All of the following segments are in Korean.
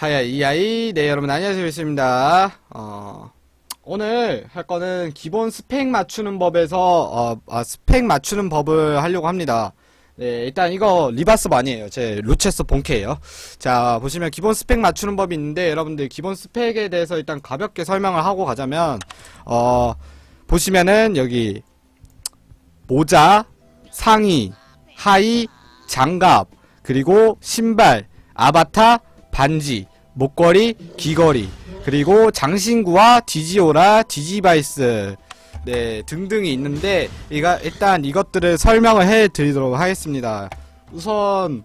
하야 이아이. 네 여러분 안녕하세요. 있습니다. 어 오늘 할 거는 기본 스펙 맞추는 법에서 어 아, 스펙 맞추는 법을 하려고 합니다. 네 일단 이거 리바스 아니에요. 제 루체스 본캐예요. 자 보시면 기본 스펙 맞추는 법이 있는데 여러분들 기본 스펙에 대해서 일단 가볍게 설명을 하고 가자면 어 보시면은 여기 모자 상의 하의 장갑 그리고 신발 아바타 반지, 목걸이, 귀걸이, 그리고 장신구와 디지오라, 디지바이스, 네, 등등이 있는데, 이가, 일단 이것들을 설명을 해 드리도록 하겠습니다. 우선,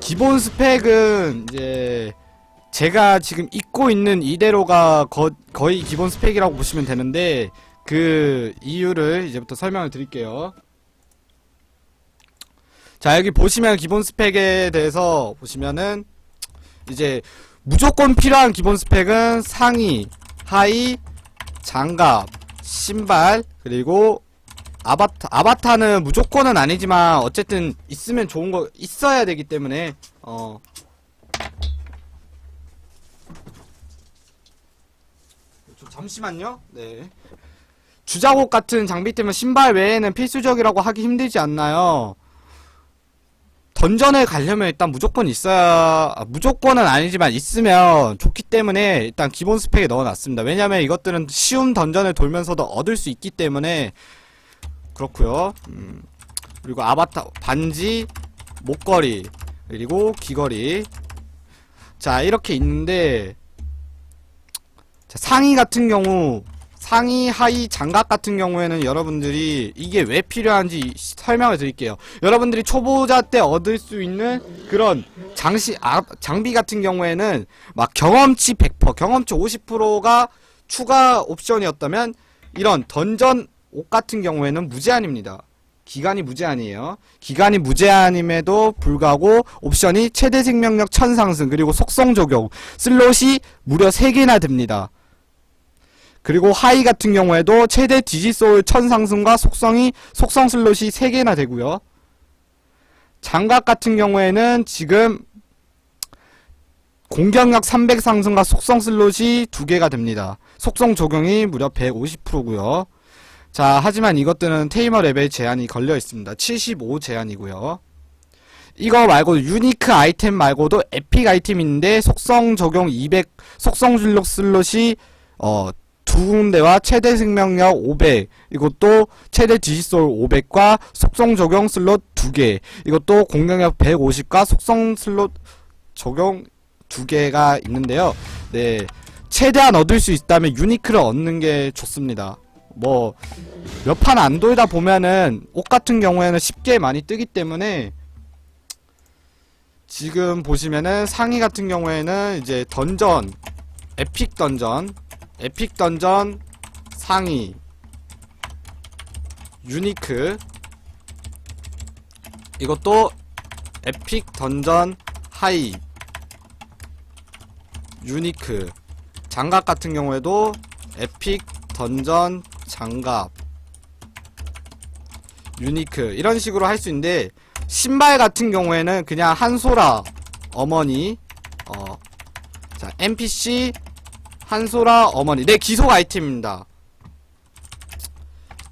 기본 스펙은, 이제, 제가 지금 입고 있는 이대로가 거, 거의 기본 스펙이라고 보시면 되는데, 그 이유를 이제부터 설명을 드릴게요. 자 여기 보시면 기본 스펙에 대해서 보시면은 이제 무조건 필요한 기본 스펙은 상의, 하의, 장갑, 신발 그리고 아바타 아바타는 무조건은 아니지만 어쨌든 있으면 좋은 거 있어야 되기 때문에 어저 잠시만요. 네. 주작옷 같은 장비 때문에 신발 외에는 필수적이라고 하기 힘들지 않나요? 던전에 가려면 일단 무조건 있어야 아, 무조건은 아니지만 있으면 좋기 때문에 일단 기본 스펙에 넣어놨습니다. 왜냐면 이것들은 쉬운 던전을 돌면서도 얻을 수 있기 때문에 그렇고요. 음, 그리고 아바타 반지, 목걸이 그리고 귀걸이 자 이렇게 있는데 자, 상의 같은 경우 상의, 하의, 장갑 같은 경우에는 여러분들이 이게 왜 필요한지 설명을 드릴게요. 여러분들이 초보자 때 얻을 수 있는 그런 장시, 아, 장비 같은 경우에는 막 경험치 100%, 경험치 50%가 추가 옵션이었다면 이런 던전 옷 같은 경우에는 무제한입니다. 기간이 무제한이에요. 기간이 무제한임에도 불구하고 옵션이 최대 생명력 1000 상승 그리고 속성 적용 슬롯이 무려 3개나 됩니다. 그리고 하이 같은 경우에도 최대 디지소울 1000 상승과 속성이 속성 슬롯이 3개나 되고요. 장갑 같은 경우에는 지금 공격력 300 상승과 속성 슬롯이 2개가 됩니다. 속성 적용이 무려 150%고요. 자, 하지만 이것들은 테이머 레벨 제한이 걸려 있습니다. 75 제한이고요. 이거 말고 유니크 아이템 말고도 에픽 아이템인데 속성 적용 200 속성 슬롯 슬롯이 어, 두 군데와 최대 생명력 500 이것도 최대 디지솔 500과 속성 적용 슬롯 2개 이것도 공격력 150과 속성 슬롯 적용 2개가 있는데요. 네 최대한 얻을 수 있다면 유니크를 얻는 게 좋습니다. 뭐 몇 판 안 돌다 보면은 옷 같은 경우에는 쉽게 많이 뜨기 때문에 지금 보시면은 상의 같은 경우에는 이제 던전 에픽 던전 에픽 던전 상위 유니크. 이것도 에픽 던전 하이 유니크. 장갑 같은 경우에도 에픽 던전 장갑 유니크. 이런 식으로 할 수 있는데 신발 같은 경우에는 그냥 한소라 어머니 어 자 NPC 한소라 어머니. 내 기속 아이템입니다.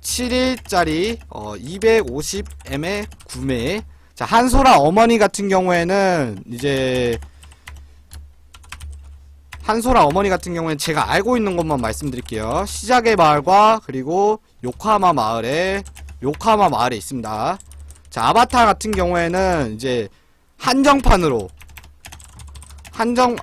7일짜리 어 250M의 구매. 자 한소라 어머니 같은 경우에는 이제 한소라 어머니 같은 경우에는 제가 알고 있는 것만 말씀드릴게요. 시작의 마을과 그리고 요카마 마을에 요카마 마을에 있습니다. 자 아바타 같은 경우에는 이제 한정판으로 한정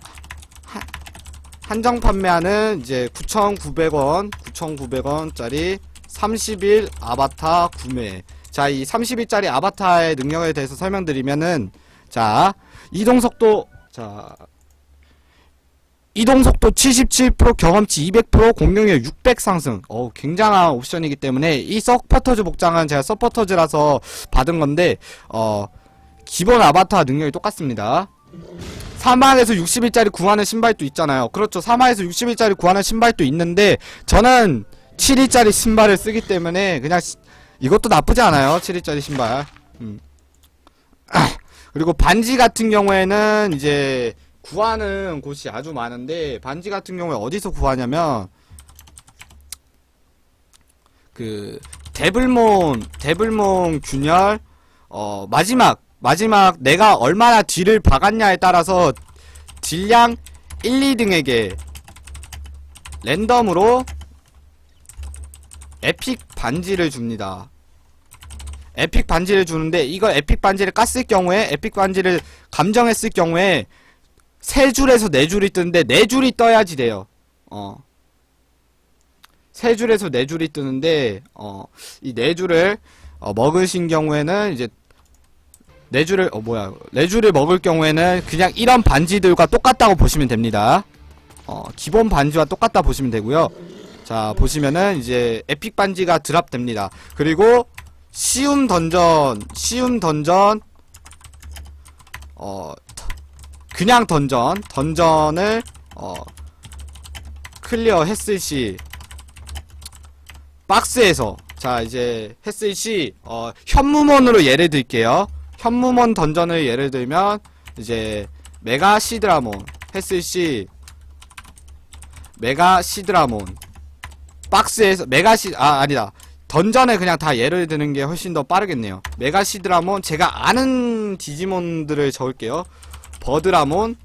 한정 판매하는 이제 9,900원, 9,900원짜리 30일 아바타 구매. 자, 이 30일짜리 아바타의 능력에 대해서 설명드리면은 자, 이동 속도 자, 이동 속도 77%, 경험치 200%, 공격력 600 상승. 어, 굉장한 옵션이기 때문에 이 서포터즈 복장은 제가 서포터즈라서 받은 건데 어, 기본 아바타 능력이 똑같습니다. 사막에서 60일짜리 구하는 신발도 있잖아요. 그렇죠. 사막에서 60일짜리 구하는 신발도 있는데 저는 7일짜리 신발을 쓰기 때문에 그냥 시- 이것도 나쁘지 않아요. 7일짜리 신발. 음. 그리고 반지 같은 경우에는 이제 구하는 곳이 아주 많은데 반지 같은 경우에 어디서 구하냐면 그 데블몬 데블몬 균열 어 마지막 마지막 내가 얼마나 딜을 박았냐에 따라서 딜량 1, 2등에게 랜덤으로 에픽 반지를 줍니다. 에픽 반지를 주는데 이거 에픽 반지를 깠을 경우에 에픽 반지를 감정했을 경우에 세 줄에서 네 줄이 뜨는데 네 줄이 떠야지 돼요. 어. 세 줄에서 네 줄이 뜨는데 어, 이 네 줄을 어, 먹으신 경우에는 이제 네 줄을 어 뭐야 네 줄을 먹을 경우에는 그냥 이런 반지들과 똑같다고 보시면 됩니다. 어, 기본 반지와 똑같다 보시면 되고요. 자 보시면은 이제 에픽 반지가 드랍됩니다. 그리고 쉬운 던전 쉬운 던전 어 그냥 던전 던전을 어 클리어 했을 시 박스에서 자 이제 했을 시 어, 현무몬으로 예를 들게요. 현무몬 던전을 예를 들면 이제 메가 시드라몬 했을 시 메가 시드라몬 박스에서 메가 시아 아니다 던전에 그냥 다 예를 드는 게 훨씬 더 빠르겠네요. 메가 시드라몬 제가 아는 디지몬들을 적을게요. 버드라몬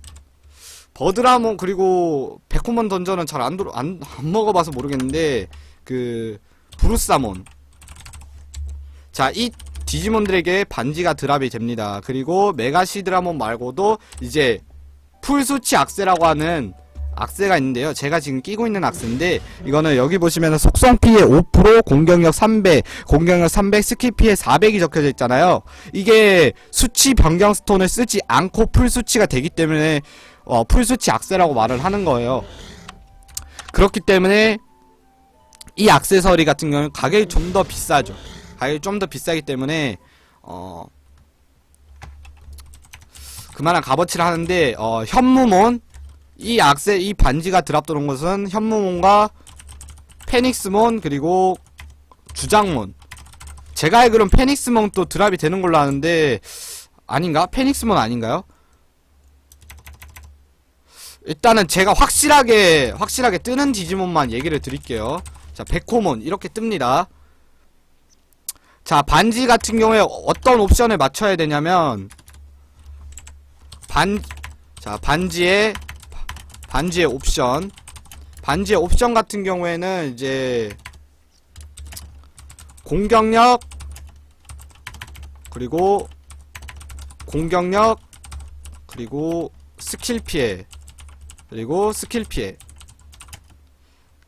버드라몬 그리고 백호몬 던전은 잘안 안, 안 먹어봐서 모르겠는데 그 브루사몬 자이 디지몬들에게 반지가 드랍이 됩니다. 그리고 메가시 드라몬 말고도 이제 풀수치 악세라고 하는 악세가 있는데요. 제가 지금 끼고 있는 악세인데 이거는 여기 보시면 속성 피해 5% 공격력 300 공격력 300 스킬 피해 400이 적혀져 있잖아요. 이게 수치 변경 스톤을 쓰지 않고 풀수치가 되기 때문에 어, 풀수치 악세라고 말을 하는 거예요. 그렇기 때문에 이 액세서리 같은 경우는 가격이 좀 더 비싸죠. 가격이 좀 더 비싸기 때문에 어 그만한 값어치를 하는데 어 현무몬 이 악세 이 반지가 드랍 들어온 것은 현무몬과 페닉스몬 그리고 주장몬 제가 알기로는 페닉스몬 또 드랍이 되는 걸로 아는데 아닌가? 페닉스몬 아닌가요? 일단은 제가 확실하게 확실하게 뜨는 디지몬만 얘기를 드릴게요. 자, 백호몬 이렇게 뜹니다. 자, 반지 같은 경우에 어떤 옵션을 맞춰야 되냐면 반 자, 반지의 반지의 옵션 반지의 옵션 같은 경우에는 이제 공격력 그리고 공격력 그리고 스킬 피해 그리고 스킬 피해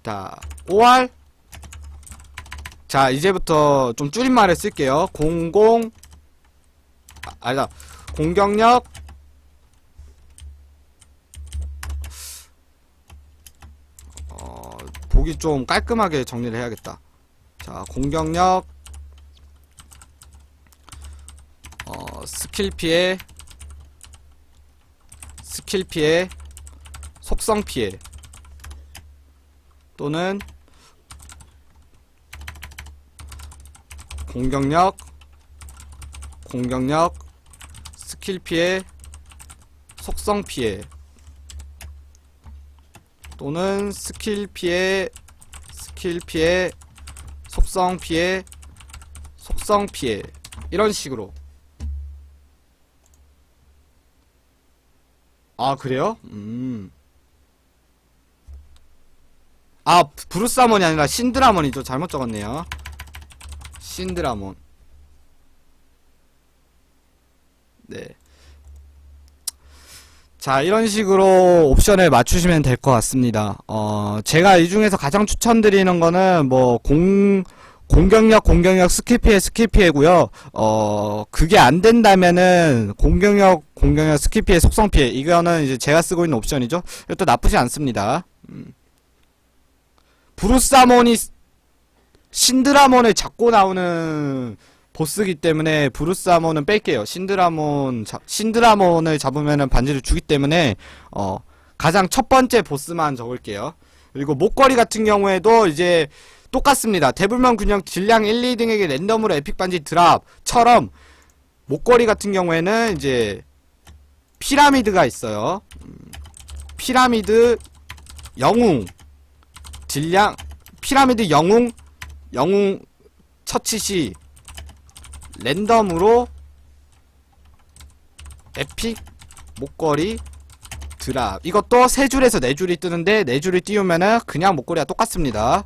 자, 5할. 자, 이제부터 좀 줄임말을 쓸게요. 00, 아, 아니다. 공격력, 어, 보기 좀 깔끔하게 정리를 해야겠다. 자, 공격력, 어, 스킬 피해, 스킬 피해, 속성 피해, 또는 공격력, 공격력, 스킬 피해, 속성 피해, 또는 스킬 피해, 스킬 피해, 속성 피해, 속성 피해, 이런 식으로. 아, 그래요? 음. 아, 브루사몬이 아니라 신드라몬이죠. 잘못 적었네요. 신드라몬. 네. 자, 이런 식으로 옵션을 맞추시면 될 것 같습니다. 어, 제가 이 중에서 가장 추천드리는 거는 뭐, 공, 공격력, 공격력, 스킬 피해, 스킬 피해고요 어, 그게 안 된다면은, 공격력, 공격력, 스킬 피해, 속성 피해. 이거는 이제 제가 쓰고 있는 옵션이죠. 이것도 나쁘지 않습니다. 음. 브루사몬이 신드라몬을 잡고 나오는 보스기 때문에 브루사몬은 뺄게요. 신드라몬 잡- 신드라몬을 잡으면은 반지를 주기 때문에 어 가장 첫 번째 보스만 적을게요. 그리고 목걸이 같은 경우에도 이제 똑같습니다. 대불만 균형 질량 1, 2등에게 랜덤으로 에픽 반지 드랍처럼 목걸이 같은 경우에는 이제 피라미드가 있어요. 음, 피라미드 영웅 딜량 피라미드 영웅 영웅 처치시 랜덤으로 에픽 목걸이 드랍 이것도 세 줄에서 네 줄이 뜨는데 네 줄이 띄우면은 그냥 목걸이와 똑같습니다.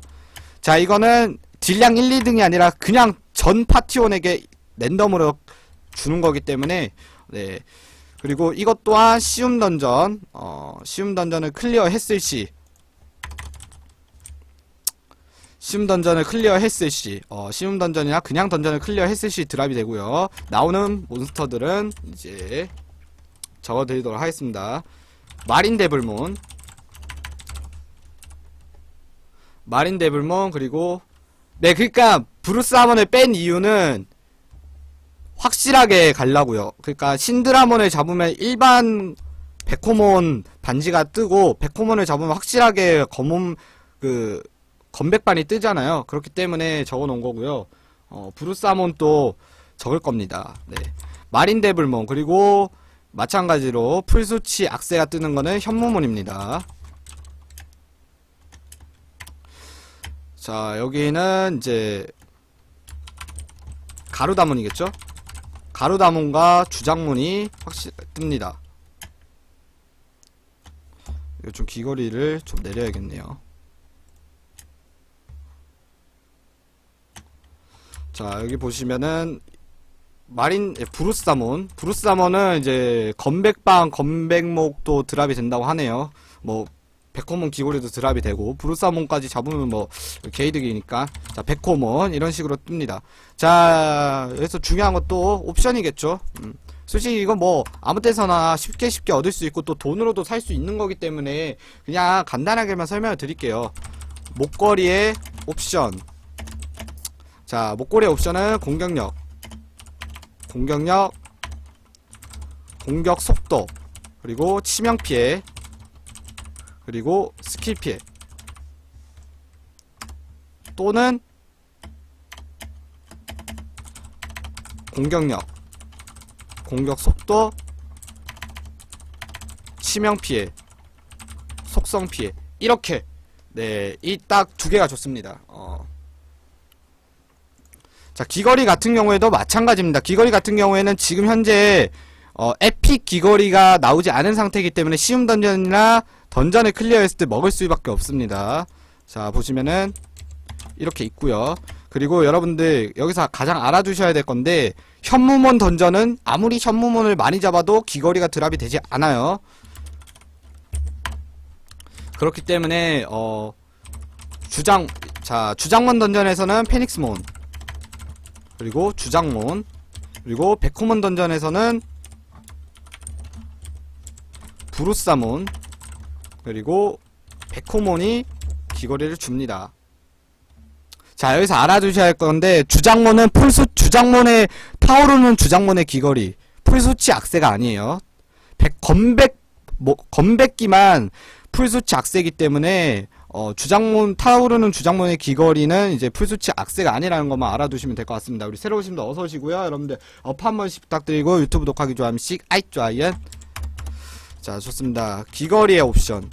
자 이거는 딜량 1, 2등이 아니라 그냥 전 파티원에게 랜덤으로 주는 거기 때문에 네. 그리고 이것 또한 쉬움 던전 어 쉬움 던전을 클리어 했을 시 쉬움 던전을 클리어 했을 시, 어, 쉬움 던전이나 그냥 던전을 클리어 했을 시 드랍이 되고요. 나오는 몬스터들은 이제 적어드리도록 하겠습니다. 마린 데블몬, 마린 데블몬 그리고 네, 그러니까 브루스 하먼을 뺀 이유는 확실하게 가려고요. 그러니까 신드라몬을 잡으면 일반 백호몬 반지가 뜨고 백호몬을 잡으면 확실하게 검은 그 건백반이 뜨잖아요. 그렇기 때문에 적어 놓은 거고요. 어, 브루사몬 또 적을 겁니다. 네. 마린 데블몬 그리고 마찬가지로 풀수치 악세가 뜨는 거는 현무몬입니다. 자, 여기는 이제 가루다몬이겠죠? 가루다몬과 주장문이 확실 뜹니다. 이거 좀 귀걸이를 좀 내려야겠네요. 자 여기 보시면은 마린 예, 브루스사몬. 브루스사몬은 이제 건백방 건백목도 드랍이 된다고 하네요. 뭐 백호몬 기고리도 드랍이 되고 브루스사몬까지 잡으면 뭐 게이득이니까. 자 백호몬 이런 식으로 뜹니다. 자 여기서 중요한 것도 옵션이겠죠? 음. 솔직히 이거 뭐 아무 때서나 쉽게 쉽게 얻을 수 있고 또 돈으로도 살 수 있는 거기 때문에 그냥 간단하게만 설명을 드릴게요. 목걸이의 옵션 자, 목걸이 옵션은 공격력, 공격력, 공격 속도, 그리고 치명 피해, 그리고 스킬 피해, 또는 공격력, 공격 속도, 치명 피해, 속성 피해, 이렇게 네, 이 딱 두 개가 좋습니다. 어. 자, 귀걸이 같은 경우에도 마찬가지입니다. 귀걸이 같은 경우에는 지금 현재 어, 에픽 귀걸이가 나오지 않은 상태이기 때문에 쉬움 던전이나 던전을 클리어했을 때 먹을 수밖에 없습니다. 자, 보시면은 이렇게 있고요. 그리고 여러분들 여기서 가장 알아두셔야 될 건데 현무몬 던전은 아무리 현무몬을 많이 잡아도 귀걸이가 드랍이 되지 않아요. 그렇기 때문에 어 주장 자 주장몬 던전에서는 페닉스몬 그리고 주장몬 그리고 백호몬 던전에서는 브루사몬 그리고 백호몬이 귀걸이를 줍니다. 자 여기서 알아두셔야 할 건데 주장몬은 풀수 주장몬의 타오르는 주장몬의 귀걸이 풀수치 악세가 아니에요. 백 건백 뭐 건백기만 풀수치 악세이기 때문에 어, 주장문, 타오르는 주장문의 귀걸이는 이제 풀수치 악세가 아니라는 것만 알아두시면 될 것 같습니다. 우리 새로 오신 분들 어서 오시고요. 여러분들 업 한 번씩 부탁드리고 유튜브 독하기 좋아하면 씩 아이 좋아요. 자, 좋습니다. 귀걸이의 옵션.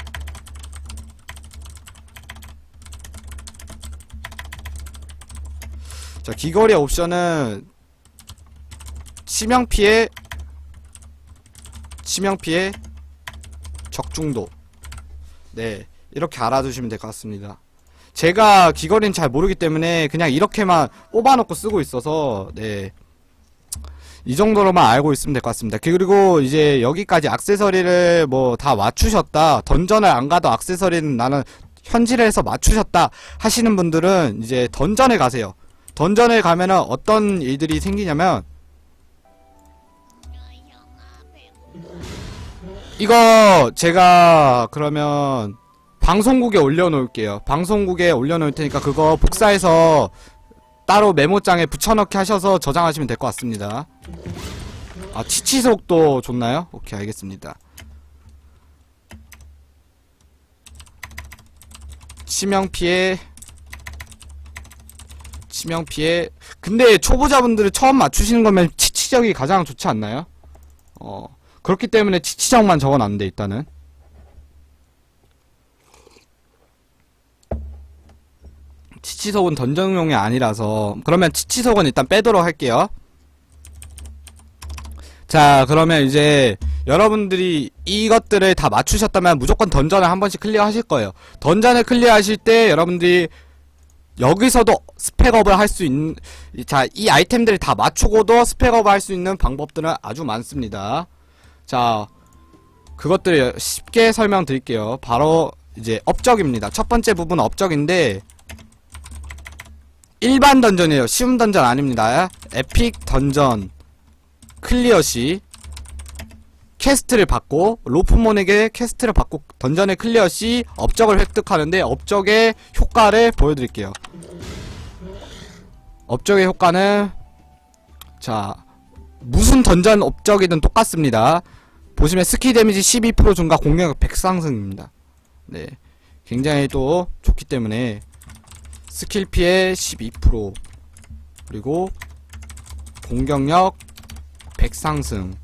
자, 귀걸이의 옵션은 치명 피해, 치명 피해, 적중도. 네. 이렇게 알아두시면 될 것 같습니다. 제가 귀걸이는 잘 모르기 때문에 그냥 이렇게만 뽑아놓고 쓰고 있어서 네. 이 정도로만 알고 있으면 될 것 같습니다. 그리고 이제 여기까지 악세서리를 뭐 다 맞추셨다. 던전을 안 가도 악세서리는 나는 현질해서 맞추셨다 하시는 분들은 이제 던전에 가세요. 던전에 가면은 어떤 일들이 생기냐면 이거 제가 그러면 방송국에 올려놓을게요. 방송국에 올려놓을 테니까 그거 복사해서 따로 메모장에 붙여넣기 하셔서 저장하시면 될 것 같습니다. 아, 치치속도 좋나요? 오케이, 알겠습니다. 치명피해, 치명피해. 근데 초보자분들은 처음 맞추시는 거면 치치적이 가장 좋지 않나요? 어, 그렇기 때문에 치치적만 적어놨는데, 일단은. 치치속은 던전용이 아니라서 그러면 치치속은 일단 빼도록 할게요. 자 그러면 이제 여러분들이 이것들을 다 맞추셨다면 무조건 던전을 한 번씩 클리어 하실 거예요. 던전을 클리어 하실 때 여러분들이 여기서도 스펙업을 할 수 있는 자 이 아이템들을 다 맞추고도 스펙업을 할 수 있는 방법들은 아주 많습니다. 자 그것들 쉽게 설명드릴게요. 바로 이제 업적입니다. 첫 번째 부분은 업적인데 일반 던전이에요. 쉬운 던전 아닙니다. 에픽 던전 클리어 시 캐스트를 받고 로프몬에게 캐스트를 받고 던전의 클리어 시 업적을 획득하는데 업적의 효과를 보여드릴게요. 업적의 효과는 자 무슨 던전 업적이든 똑같습니다. 보시면 스키 데미지 12% 증가 공격력 100 상승입니다. 네. 굉장히 또 좋기 때문에 스킬 피해 12% 그리고 공격력 100 상승.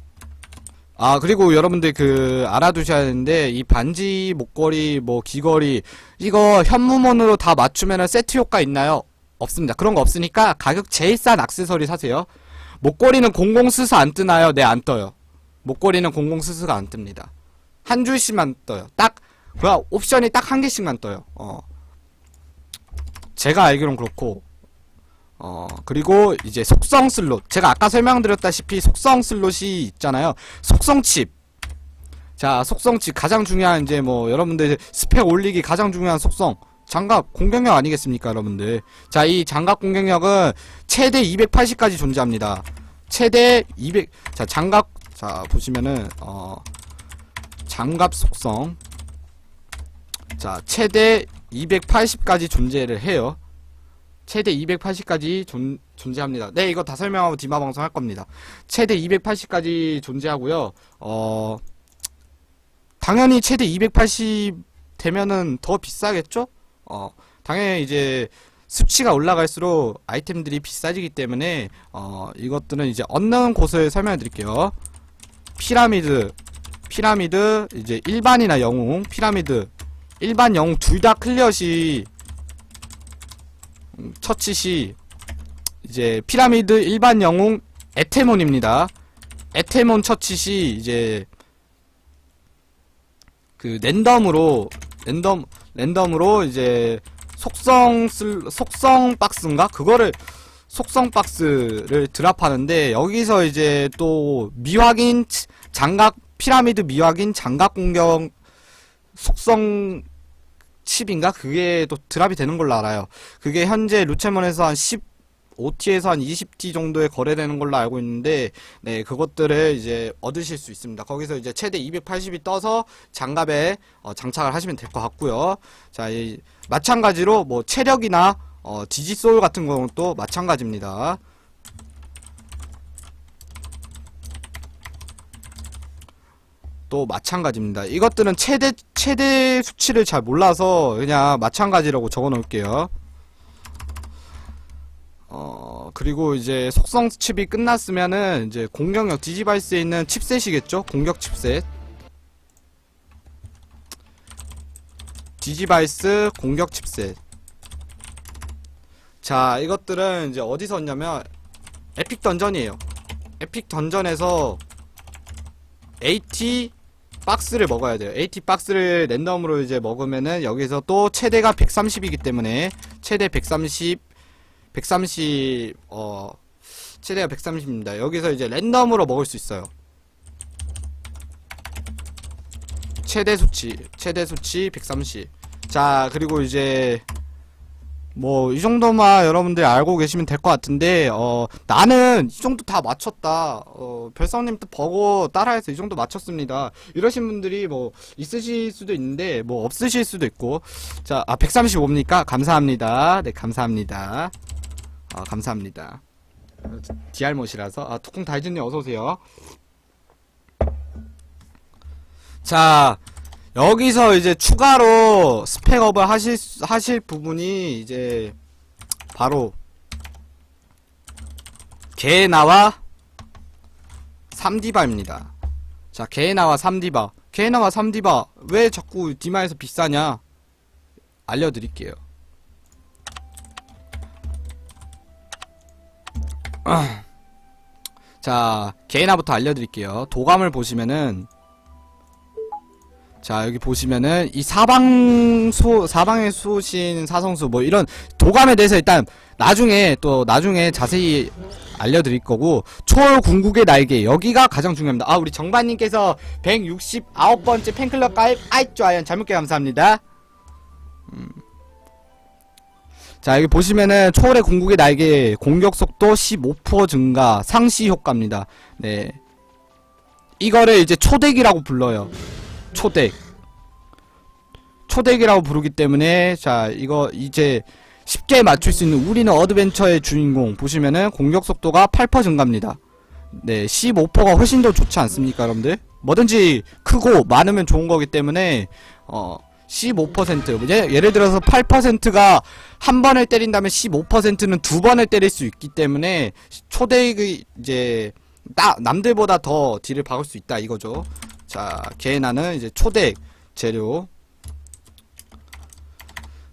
아 그리고 여러분들 그 알아두셔야 되는데 이 반지 목걸이 뭐 귀걸이 이거 현무몬으로 다 맞추면은 세트 효과 있나요? 없습니다. 그런 거 없으니까 가격 제일 싼 액세서리 사세요. 목걸이는 공공 스스 안 뜨나요? 네 안 떠요. 목걸이는 공공 스스가 안 뜹니다. 한 줄씩만 떠요. 딱 그냥 옵션이 딱 한 개씩만 떠요. 어 제가 알기론 그렇고 어 그리고 이제 속성 슬롯 제가 아까 설명드렸다시피 속성 슬롯이 있잖아요 속성 칩. 자, 속성 칩 가장 중요한 이제 뭐 여러분들 스펙 올리기 가장 중요한 속성 장갑 공격력 아니겠습니까, 여러분들. 자, 이 장갑 공격력은 최대 280까지 존재합니다. 최대 200 자, 장갑 자, 보시면은 어 장갑 속성 자, 최대 280까지 존재를 해요. 최대 280까지 존, 존재합니다. 네, 이거 다 설명하고 디마 방송 할 겁니다. 최대 280까지 존재하고요. 어 당연히 최대 280 되면은 더 비싸겠죠? 어 당연히 이제 수치가 올라갈수록 아이템들이 비싸지기 때문에 어 이것들은 이제 얻는 곳을 설명해 드릴게요. 피라미드 피라미드 이제 일반이나 영웅 피라미드 일반 영웅 둘 다 클리어시. 음, 처치시. 이제 피라미드 일반 영웅 에테몬입니다. 에테몬 처치시 이제 그 랜덤으로 랜덤 랜덤으로 이제 속성 쓸 속성 박스인가? 그거를 속성 박스를 드랍하는데 여기서 이제 또 미확인 치- 장갑 피라미드 미확인 장갑 공격 속성 칩인가 그게 또 드랍이 되는 걸로 알아요. 그게 현재 루체몬에서 한 15T에서 한 20T 정도에 거래되는 걸로 알고 있는데 네 그것들을 이제 얻으실 수 있습니다. 거기서 이제 최대 280이 떠서 장갑에 어, 장착을 하시면 될 것 같고요. 자, 이 마찬가지로 뭐 체력이나 어, 디지소울 같은 경우는 또 마찬가지입니다. 또 마찬가지입니다. 이것들은 최대 최대 수치를 잘 몰라서 그냥 마찬가지라고 적어 놓을게요. 어, 그리고 이제 속성 칩이 끝났으면은 이제 공격력 디지바이스에 있는 칩셋이겠죠? 공격 칩셋. 디지바이스 공격 칩셋. 자, 이것들은 이제 어디서 얻냐면 에픽 던전이에요. 에픽 던전에서 AT 박스를 먹어야 돼요. AT 박스를 랜덤으로 이제 먹으면은 여기서 또 최대가 130이기 때문에 최대 130 130, 어, 최대가 130입니다. 여기서 이제 랜덤으로 먹을 수 있어요. 최대 수치, 최대 수치 130. 자, 그리고 이제, 뭐, 이 정도만 여러분들 알고 계시면 될 것 같은데, 어, 나는 이 정도 다 맞췄다. 어, 별성님도 버거 따라해서 이 정도 맞췄습니다. 이러신 분들이 뭐, 있으실 수도 있는데, 뭐, 없으실 수도 있고. 자, 아, 135입니까? 감사합니다. 네, 감사합니다. 아, 감사합니다. 디알못이라서. 아, 툭쿵 다이즈님 어서오세요. 자, 여기서 이제 추가로 스펙업을 하실 하실 부분이 이제 바로 개나와 3디바입니다. 자, 개나와 3디바. 개나와 3디바 왜 자꾸 디마에서 비싸냐? 알려드릴게요. 자, 개나부터 알려드릴게요. 도감을 보시면은 자, 여기 보시면은, 이 사방소, 사방에 쏘신 사성수, 뭐, 이런 도감에 대해서 일단, 나중에, 또, 나중에 자세히 알려드릴 거고, 초월 궁극의 날개, 여기가 가장 중요합니다. 아, 우리 정반님께서 169번째 팬클럽 가입, 아이, 좋아요. 잘 먹게 감사합니다. 자 여기 보시면은 초월의 궁극의 날개 공격 속도 15% 증가 상시 효과입니다. 네. 이거를 이제 초덱이라고 불러요. 초덱. 초덱이라고 부르기 때문에 자 이거 이제 쉽게 맞출 수 있는 우리는 어드벤처의 주인공 보시면은 공격 속도가 8% 증가입니다. 네, 15%가 훨씬 더 좋지 않습니까, 여러분들? 뭐든지 크고 많으면 좋은 거기 때문에 어 15% 예, 예를 들어서 8%가 한 번을 때린다면 15%는 두 번을 때릴 수 있기 때문에 초대의 이제 나, 남들보다 더 딜을 박을 수 있다 이거죠. 자, 개나는 이제 초대 재료.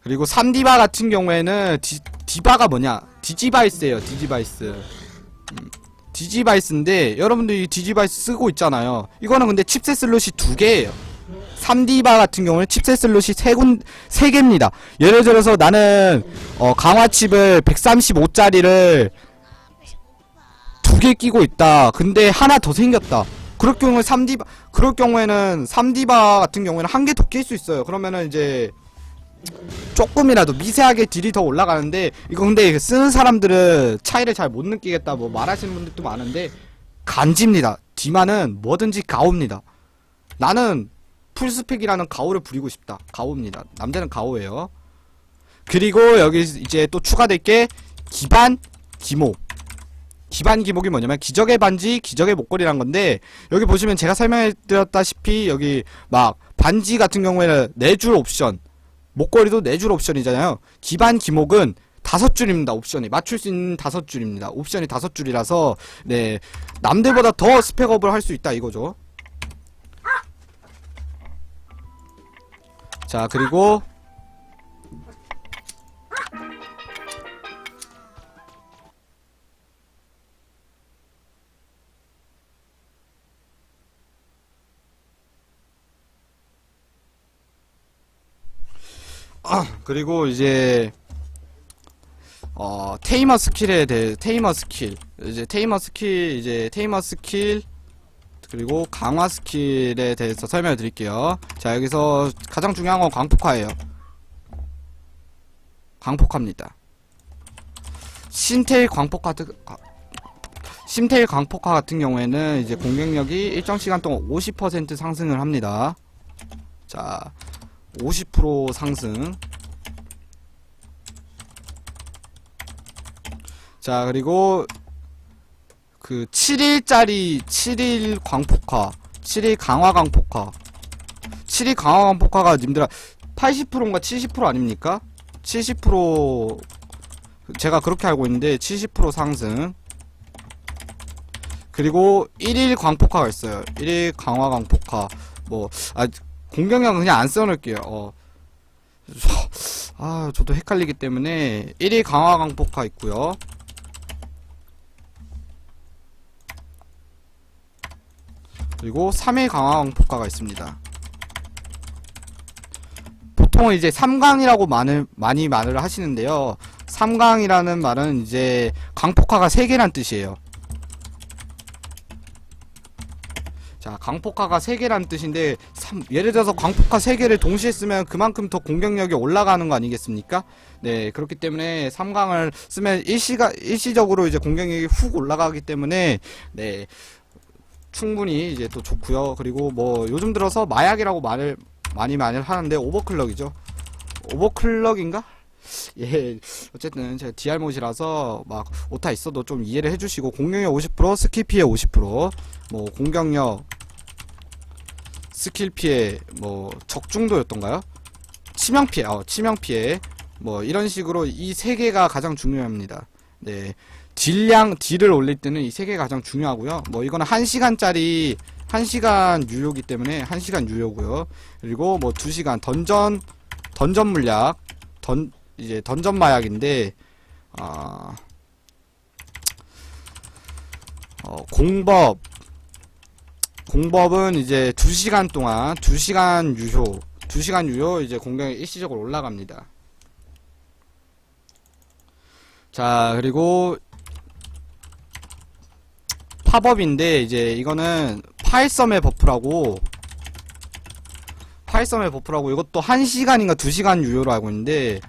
그리고 3디바 같은 경우에는 디, 디바가 뭐냐? 디지바이스예요. 디지바이스. 음, 디지바이스인데 여러분들이 디지바이스 쓰고 있잖아요. 이거는 근데 칩셋 슬롯이 두 개예요. 3디바 같은 경우는 칩셋 슬롯이 세 군, 세 개입니다. 예를 들어서 나는, 어, 강화칩을 135짜리를 두 개 끼고 있다. 근데 하나 더 생겼다. 그럴 경우에 3디바, 그럴 경우에는 3디바 같은 경우에는 한 개 더 낄 수 있어요. 그러면은 이제, 조금이라도 미세하게 딜이 더 올라가는데, 이거 근데 쓰는 사람들은 차이를 잘 못 느끼겠다. 뭐 말하시는 분들도 많은데, 간지입니다. 디마는 뭐든지 가오입니다. 나는 풀스펙이라는 가오를 부리고 싶다. 가오입니다. 남자는 가오예요. 그리고 여기 이제 또 추가될 게 기반 기목. 기반 기목이 뭐냐면 기적의 반지, 기적의 목걸이란 건데 여기 보시면 제가 설명해 드렸다시피 여기 막 반지 같은 경우에는 네 줄 옵션, 목걸이도 네 줄 옵션이잖아요. 기반 기목은 다섯 줄입니다. 옵션이 맞출 수 있는 다섯 줄입니다. 옵션이 다섯 줄이라서 네 남들보다 더 스펙업을 할 수 있다 이거죠. 자 그리고 그리고 이제 어 테이머 스킬에 대해 테이머 스킬 이제 테이머 스킬 이제 테이머 스킬 그리고 강화 스킬에 대해서 설명을 드릴게요. 자, 여기서 가장 중요한 건 광폭화예요. 광폭화입니다. 신테일 광폭화, 같은- 아, 광폭화 같은 경우에는 이제 공격력이 일정 시간 동안 50% 상승을 합니다. 자, 50% 상승. 자, 그리고 그 7일짜리 7일 광폭화 7일 강화 광폭화. 7일 강화 광폭화가 님들아 80%인가 70% 아닙니까? 70% 제가 그렇게 알고 있는데 70% 상승. 그리고 1일 광폭화가 있어요. 1일 강화 광폭화. 뭐 아 공격력은 그냥 안 써놓을게요. 어. 아 저도 헷갈리기 때문에 1일 강화 광폭화 있고요 그리고 3일 강화왕 폭가가 있습니다. 보통은 이제 3강이라고 많이, 많이 말을 하시는데요. 3강이라는 말은 이제 강폭화가 3개란 뜻이에요. 자, 강폭화가 3개란 뜻인데, 삼- 예를 들어서 강폭화 3개를 동시에 쓰면 그만큼 더 공격력이 올라가는 거 아니겠습니까? 네, 그렇기 때문에 3강을 쓰면 일시가, 일시적으로 이제 공격력이 훅 올라가기 때문에, 네, 충분히 이제 또 좋고요. 그리고 뭐 요즘 들어서 마약이라고 말을 많이 많이 하는데 오버클럭이죠. 오버클럭인가? 예, 어쨌든 제가 DR못이라서 막 오타 있어도 좀 이해를 해주시고 공격력 50% 스킬 피해 50%뭐 공격력 스킬 피해 뭐 적중도였던가요? 치명 피해, 어 치명 피해 뭐 이런 식으로 이 세 개가 가장 중요합니다. 네. 딜량, 딜을 올릴 때는 이 세 개가 가장 중요하고요. 뭐 이거는 1시간짜리 1시간 유효기 때문에 1시간 유효고요. 그리고 뭐 2시간 던전 던전 물약 던 이제 던전 마약인데 아 어, 공법 공법은 이제 2시간 동안 2시간 유효 2시간 유효 이제 공격이 일시적으로 올라갑니다. 자, 그리고 팝업인데 이제 이거는 파일섬의 버프라고 파일섬의 버프라고 이것도 1시간인가 2시간 유효로 알고 있는데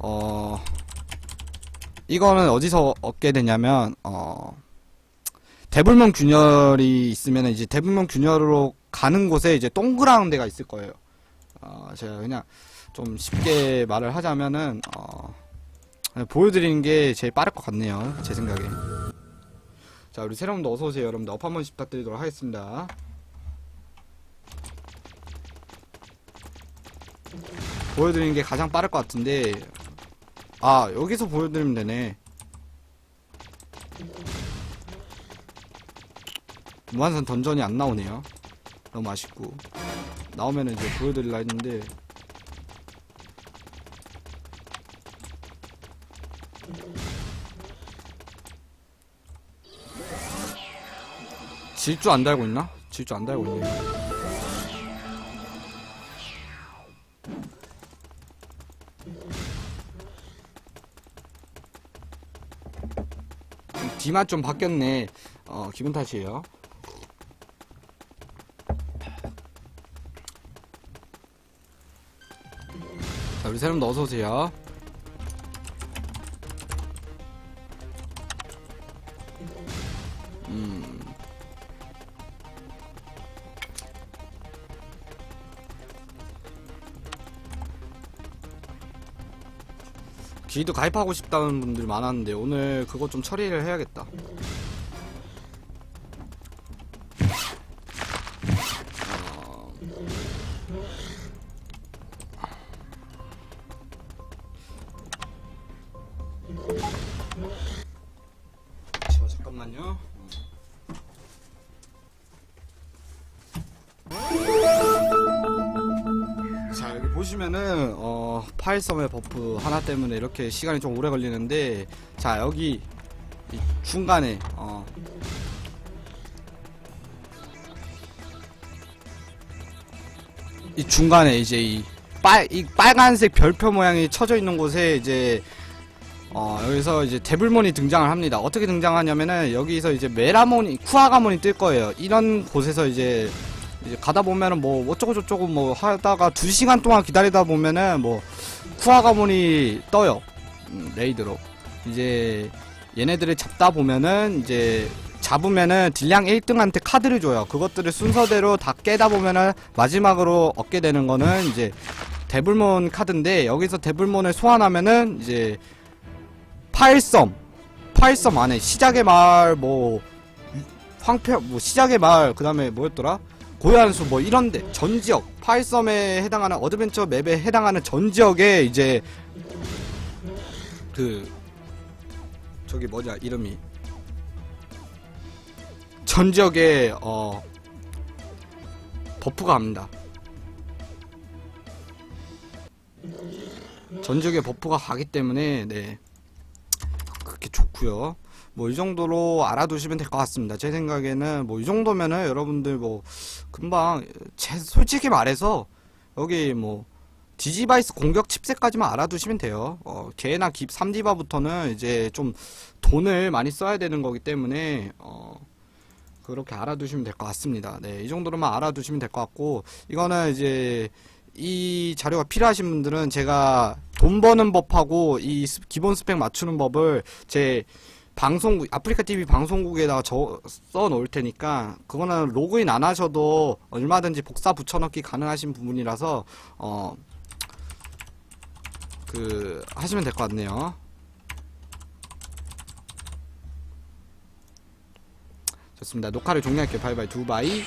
어 이거는 어디서 얻게 되냐면 어 대불명 균열이 있으면 이제 대불명 균열로 가는 곳에 이제 동그란 데가 있을 거예요. 어 제가 그냥 좀 쉽게 말을 하자면은 어 보여드리는 게 제일 빠를 것 같네요. 제 생각에. 자, 우리 새로운들 어서 오세요. 여러분들 업 한 번씩 부탁드리도록 하겠습니다. 보여드리는 게 가장 빠를 것 같은데, 아, 여기서 보여드리면 되네. 무한산 던전이 안 나오네요. 너무 아쉽고. 나오면 이제 보여드릴라 했는데, 질주 안 달고 있나? 질주 안 달고 있네. 뒤만 좀 바뀌었네. 어, 기분 탓이에요. 자, 우리 새롬도 어서오세요. 기도 가입하고 싶다는 분들 많았는데 오늘 그거 좀 처리를 해야겠다. 어 파일섬의 버프 하나 때문에 이렇게 시간이 좀 오래 걸리는데 자 여기 이 중간에 어 이 중간에 이제 이 빨, 이 빨간색 별표 모양이 쳐져 있는 곳에 이제 어, 여기서 이제 데블몬이 등장을 합니다. 어떻게 등장하냐면은 여기서 이제 메라몬이, 쿠아가몬이 뜰 거예요. 이런 곳에서 이제 이제 가다 보면은 뭐 어쩌고 저쩌고 뭐 하다가 두 시간 동안 기다리다 보면은 뭐 쿠아가몬이 떠요. 음, 레이드로. 이제 얘네들을 잡다 보면은 이제 잡으면은 딜량 1등한테 카드를 줘요. 그것들을 순서대로 다 깨다 보면은 마지막으로 얻게 되는 거는 이제 데블몬 카드인데 여기서 데블몬을 소환하면은 이제 파일섬 파일섬 안에 시작의 마을 뭐 황폐 뭐 시작의 마을 그 다음에 뭐였더라 고요한수 뭐 이런데 전 지역 파일섬에 해당하는 어드벤처 맵에 해당하는 전 지역에 이제 그 저기 뭐냐 이름이 전 지역에 어 버프가 갑니다. 전 지역에 버프가 가기 때문에 네 좋고요. 뭐 이 정도로 알아두시면 될 것 같습니다. 제 생각에는 뭐 이 정도면은 여러분들 뭐 금방 제 솔직히 말해서 여기 뭐 디지바이스 공격 칩셋까지만 알아두시면 돼요. 어, 개나 깁 3디바부터는 이제 좀 돈을 많이 써야 되는 거기 때문에 어, 그렇게 알아두시면 될 것 같습니다. 네, 이 정도로만 알아두시면 될 것 같고 이거는 이제 이 자료가 필요하신 분들은 제가 돈 버는 법하고 이 스- 기본 스펙 맞추는 법을 제 방송국 아프리카 TV 방송국에다가 저, 써 놓을 테니까 그거는 로그인 안 하셔도 얼마든지 복사 붙여넣기 가능하신 부분이라서 어 그 하시면 될 것 같네요. 좋습니다. 녹화를 종료할게요. 바이바이 두바이.